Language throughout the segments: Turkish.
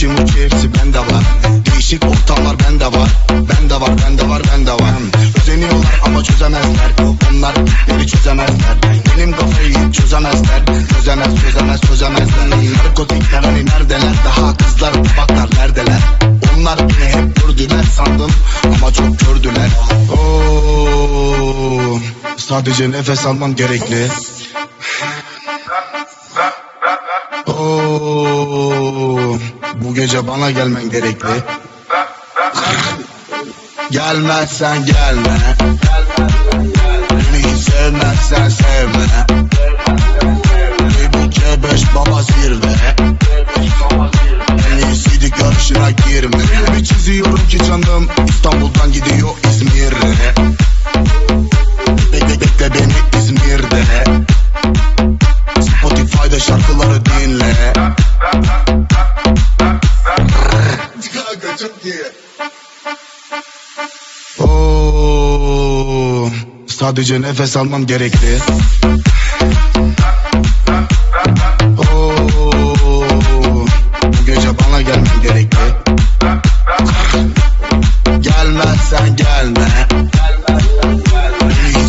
Gucci mucci hepsi bende var. Değişik ortamlar bende var. Bende var bende var bende var Ama çözemezler Onlar beni çözemezler. Benim kafayı çözemezler Çözemez çözemez çözemezler. Narkotikler hani neredeler? Daha kızlar tabaklar neredeler? Onlar beni hep gördüler sandım Ama çok gördüler. Oo, Sadece nefes almam gerekli. Oo, Bu gece bana gelmen gerekli Gelmezsen gelme. Beni hiç sevmezsen sevme. Bu C5 baba zirve. En iyisiydi görüşüne girme. Bir çiziyorum ki canım İstanbul'dan gidiyor İzmir'e. Bekle bekle beni İzmir'de. Spotify'da şarkıları dinle. İyi Oo, sadece nefes almam gerekli. Oo, bu gece bana gelmen gerekli. Gelmezsen gelme.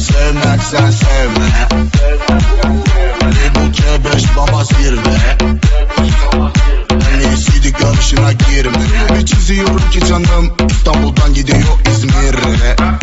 Sevmezsen sevme. Bu C5 baba zirve. kalbi çiziyorum ki canım. İstanbul'dan gidiyor İzmir'e.